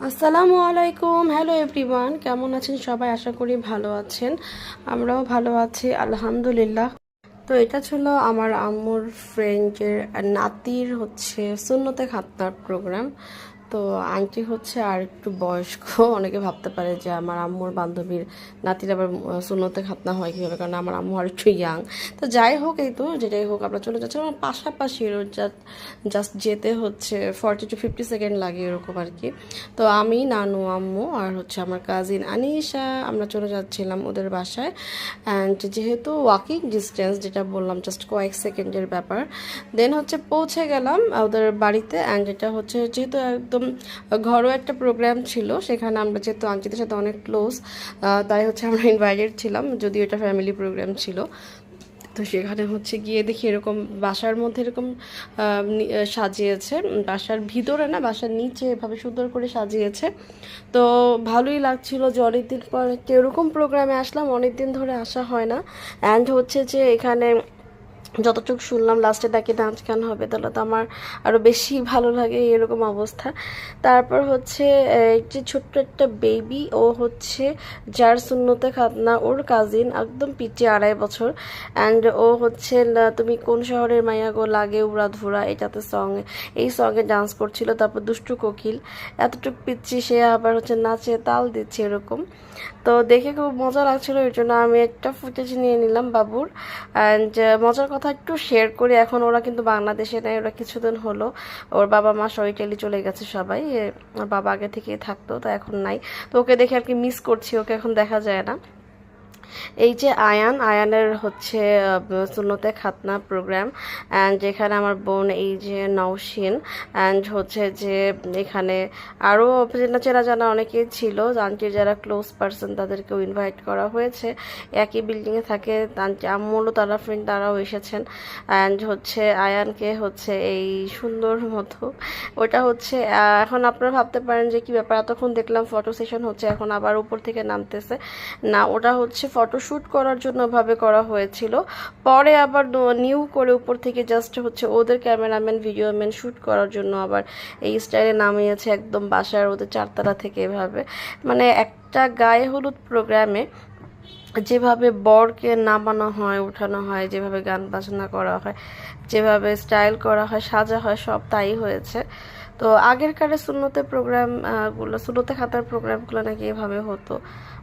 আসসালামু আলাইকুম। Hello everyone কেমন আছেন সবাই? আশা করি ভালো আছেন। আমরাও ভালো আছি, আলহামদুলিল্লাহ। তো এটা ছিল আমার আম্মুর ফ্রেন্ডের নাতির হচ্ছে সুন্নতে খাতনার প্রোগ্রাম তো আংটি হচ্ছে আর একটু বয়স্ক, অনেকে ভাবতে পারে যে আমার আম্মুর বান্ধবীর নাতির আবার সুন্নতে খাতনা হয় কীভাবে? কারণ আমার আম্মু আর একটু ইয়াং তো যাই হোক এই তো, যেটাই হোক, আমরা চলে যাচ্ছি। আমার পাশাপাশি জাস্ট যেতে হচ্ছে ফর্টি টু ফিফটি সেকেন্ড লাগে এরকম আর কি। তো আমি, নানু, আম্মু আর হচ্ছে আমার কাজিন আনিশা, আমরা চলে যাচ্ছিলাম ওদের বাসায়। অ্যান্ড যেহেতু ওয়াকিং ডিস্টেন্স যেটা বললাম জাস্ট কয়েক সেকেন্ডের ব্যাপার। দেন হচ্ছে পৌঁছে গেলাম ওদের বাড়িতে অ্যান্ড এটা হচ্ছে যেহেতু একদম ঘরোয়া একটা প্রোগ্রাম ছিল, সেখানে আমরা যেহেতু আঞ্চিদের সাথে অনেক ক্লোজ তাই হচ্ছে আমরা ইনভাইটেড ছিলাম, যদিও এটা ফ্যামিলি প্রোগ্রাম ছিল। তো সেখানে হচ্ছে গিয়ে দেখি এরকম বাসার মধ্যে এরকম সাজিয়েছে। বাসার ভিতরে না, বাসার নিচে এভাবে সুন্দর করে সাজিয়েছে। তো ভালোই লাগছিল যে অনেকদিন পর এরকম প্রোগ্রামে আসলাম, অনেকদিন ধরে আসা হয় না। অ্যান্ড হচ্ছে যে এখানে যতটুকু শুনলাম লাস্টে নাকি নাচ গান হবে? তাহলে তো আমার আরও বেশি ভালো লাগে এরকম অবস্থা। তারপর হচ্ছে যে ছোট্ট একটা বেবি ও হচ্ছে যার শূন্যতে খাতনা, ওর কাজিন একদম পিটি আড়াই বছর। অ্যান্ড ও হচ্ছে তুমি কোন শহরের মাইয়া গো? লাগে উড়া ধুরা, এটাতে সং এই সঙ্গে ডান্স করছিল, তারপর দুষ্টু কোকিল। এতটুকু পিচ্ছি, সে আবার হচ্ছে নাচে, তাল দিচ্ছে এরকম। তো দেখে খুব মজা লাগছিল, এর জন্য আমি একটা ফুটেজ নিয়ে নিলাম বাবুর। অ্যান্ড মজার কথা একটু শেয়ার করি। এখন ওরা কিন্তু বাংলাদেশে নেই, ওরা কিছুদিন হলো। ওর বাবা মা সবাই টেলি চলে গেছে সবাই। ওর বাবা আগে থেকেই থাকতো, তো এখন নাই। তো ওকে দেখে আর কি মিস করছি, ওকে এখন দেখা যায় না। এই যে আয়ান, আয়ানের হচ্ছে সুন্নতে খাতনা প্রোগ্রাম অ্যান্ড যেখানে আমার বোন এই যে নওশিন অ্যান্ড হচ্ছে যে এখানে আরও চেনা চেনা জানা অনেকেই ছিল, আন্টির যারা ক্লোজ পার্সন তাদেরকেও ইনভাইট করা হয়েছে। একই বিল্ডিংয়ে থাকে আম্মুরও তারা ফ্রেন্ড তারাও এসেছেন। অ্যান্ড হচ্ছে আয়ানকে হচ্ছে এই সুন্দর মতো, ওটা হচ্ছে এখন আপনারা ভাবতে পারেন যে কি ব্যাপার, এতক্ষণ দেখলাম ফটো সেশন হচ্ছে, এখন আবার উপর থেকে নামতেছে। না, ওটা হচ্ছে ফটোশ্যুট করার জন্য ভাবে করা হয়েছিল। পরে আবার নিউ করে উপর থেকে জাস্ট হচ্ছে ওদের ক্যামেরাম্যান ভিডিওম্যান শ্যুট করার জন্য আবার এই স্টাইলে নামিয়েছে একদম বাসার ওদের চারতলা থেকে এভাবে। মানে একটা গায়ে হলুদ প্রোগ্রামে যেভাবে বরকে নামানো হয়, উঠানো হয়, যেভাবে গান বাজনা করা হয়, যেভাবে স্টাইল করা হয়, সাজা হয়, সব তাই হয়েছে। তো আগের কারে সুন্নতে প্রোগ্রামগুলো সুন্নতে খাতার প্রোগ্রামগুলো নাকি এভাবে হতো।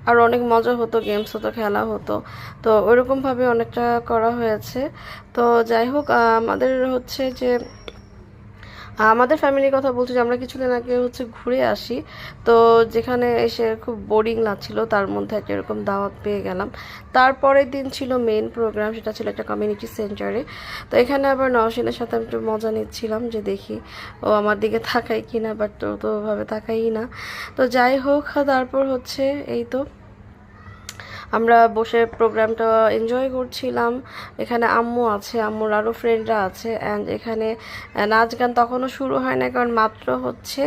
আর অনেক মজা হতো গেমস হতো, খেলা হতো। তো ওইরকমভাবে অনেকটা করা হয়েছে। তো যাই হোক আমাদের হচ্ছে যে আমাদের ফ্যামিলির কথা বলছি যে আমরা কিছুদিন আগে হচ্ছে ঘুরে আসি। তো যেখানে এসে খুব বোরিং লাগছিল, তার মধ্যে একটা এরকম দাওয়াত পেয়ে গেলাম। তারপরের দিন ছিল মেন প্রোগ্রাম সেটা ছিল একটা কমিউনিটি সেন্টারে তো এখানে আবার নওশিনের সাথে আমি একটু মজা নিচ্ছিলাম যে দেখি ও আমার দিকে তাকাই কিনা বাট তো তো ওভাবে তাকাই না। তো যাই হোক, তারপর হচ্ছে এই তো আমরা বসে প্রোগ্রামটা এনজয় করছিলাম। এখানে আম্মু আছে, আম্মুর আরও ফ্রেন্ডরা আছে অ্যান্ড এখানে নাচ গান তখনও শুরু হয় না কারণ মাত্র হচ্ছে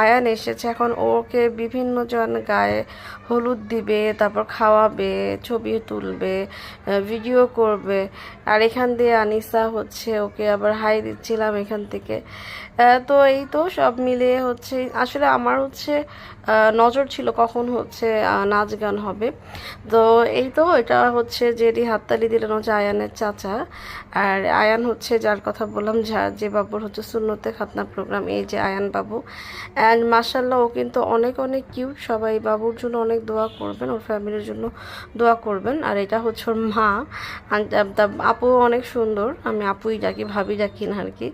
আয়ান এসেছে। এখন ওকে বিভিন্ন জন গায়ে হলুদ দিবে, তারপর খাওয়াবে, ছবি তুলবে ভিডিও করবে। আর এখান দিয়ে আনিসা হচ্ছে, ওকে আবার হাই দিচ্ছিলাম এখান থেকে। তো এই তো সব মিলিয়ে হচ্ছে, আসলে আমার হচ্ছে নজর ছিল কখন হচ্ছে নাচ গান হবে। তো এই তো এটা হচ্ছে যেটি হাততালি দিলেন হচ্ছে আয়ানের চাচা। আর আয়ান হচ্ছে যার কথা বললাম, যা যে বাবুর হচ্ছে শূন্যতে খাতনা প্রোগ্রাম এই যে আয়ান বাবু। অ্যান্ড মার্শাল্লাহ ও কিন্তু অনেক অনেক কিউট সবাই বাবুর জন্য অনেক দোয়া করবেন, ওর ফ্যামিলির জন্য দোয়া করবেন। আর এটা হচ্ছে ওর মা। তা- আপু অনেক সুন্দর। আমি আপুই ডাকি, ভাবি ডাকি না আর কি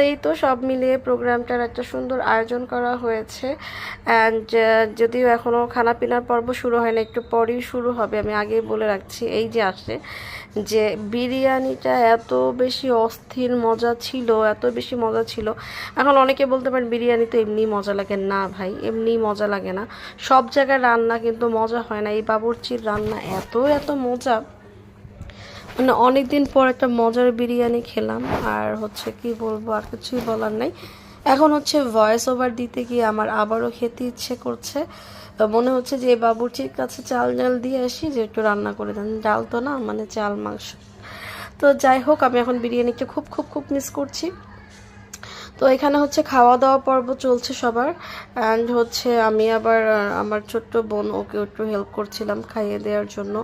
এই তো সব মিলিয়ে প্রোগ্রামটার একটা সুন্দর আয়োজন করা হয়েছে। অ্যান্ড যদিও এখনও খানা পিনার পর্ব শুরু হয় না একটু পরেই শুরু হবে, আমি আগেই বলে রাখছি, এই যে আসে, যে বিরিয়ানিটা এত বেশি অস্থির মজা ছিল, এত বেশি মজা ছিল। এখন অনেকে বলতে পারেন বিরিয়ানি তো এমনি মজা লাগে। না ভাই এমনি মজা লাগে না। সব জায়গায় রান্না কিন্তু মজা হয় না। এই বাবুর্চির রান্না এত এত মজা। মানে অনেক দিন পর একটা মজার বিরিয়ানি খেলাম, আর হচ্ছে কি বলব, আর কিছুই বলার নাই। এখন হচ্ছে ভয়েস ওভার দিতে গিয়ে আমার আবারও খেতে ইচ্ছে করছে। মনে হচ্ছে যে বাবুর্চির কাছে চাল ডাল দিয়ে আসি, যে একটু রান্না করে দেন। ডাল তো না মানে চাল মাংস। তো যাই হোক, আমি এখন বিরিয়ানিকে খুব খুব খুব মিস করছি। তো এখানে হচ্ছে খাওয়া দাওয়া পর্ব চলছে সবার। অ্যান্ড হচ্ছে আমি আবার আমার ছোট্ট বোন, ওকে একটু হেল্প করছিলাম খাইয়ে দেওয়ার জন্য।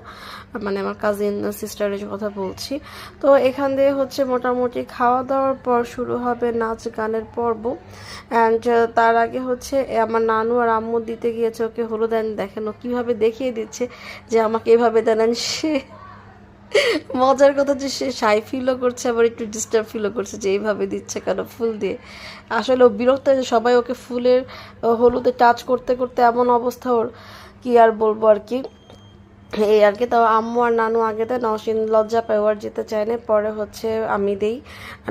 মানে আমার কাজিন সিস্টারের কথা বলছি। তো এখান দিয়ে হচ্ছে মোটামুটি খাওয়া দাওয়ার পর শুরু হবে নাচ গানের পর্ব। অ্যান্ড তার আগে হচ্ছে আমার নানু আর আম্মু দিতে গিয়েছে ওকে হলুদ দেখানো কীভাবে দেখিয়ে দিচ্ছে যে আমাকে এভাবে দেন সে মজার কথা যে সে সাই ফিলও করছে, আবার একটু ডিস্টার্ব ফিলও করছে যে এইভাবে দিচ্ছে কেন ফুল দিয়ে। আসলে ও বিরক্ত হয়েছে সবাই ওকে ফুলের হলুদে টাচ করতে করতে এমন অবস্থা ওর, কি আর বলব আর কি? এই আর কি তাও আম্মু আর নানু আগে দেয় নওশিন লজ্জা পায় ও যেতে চায় না, পরে হচ্ছে আমি দেই।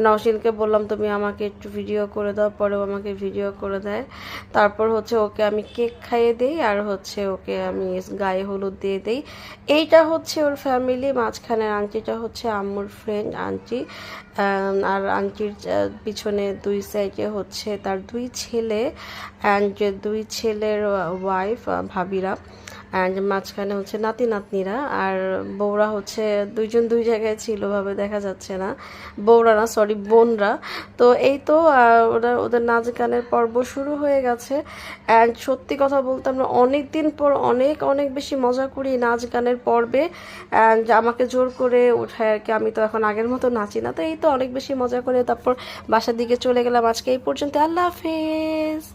নওশিনকে বললাম, তুমি আমাকে একটু ভিডিও করে দাও, পরেও আমাকে ভিডিও করে দেয়। তারপর হচ্ছে ওকে আমি কেক খাইয়ে দিই, আর হচ্ছে ওকে আমি গায়ে হলুদ দিয়ে দিই। এইটা হচ্ছে ওর ফ্যামিলি মাঝখানের আংটিটা হচ্ছে আম্মুর ফ্রেন্ড আন্টি। আর আংটির পিছনে দুই সাইডে হচ্ছে তার দুই ছেলে অ্যান্ড দুই ছেলের ওয়াইফ ভাবিরা। অ্যান্ড মাঝখানে হচ্ছে নাতি নাতনিরা আর বউরা হচ্ছে দুইজন দুই জায়গায় ছিল ভাবে দেখা যাচ্ছে না। বউরা না সরি বোনরা। তো এই তো ওরা, ওদের নাচ গানের পর্ব শুরু হয়ে গেছে। অ্যান্ড সত্যি কথা বলতে আমরা অনেক দিন পর অনেক অনেক বেশি মজা করি নাচ গানের পর্বে। অ্যান্ড আমাকে জোর করে উঠায় আর কি, আমি তো এখন আগের মতো নাচি না। তো এই তো অনেক বেশি মজা করে তারপর বাসার দিকে চলে গেলাম। আজকে এই পর্যন্ত আল্লাহ হাফেজ।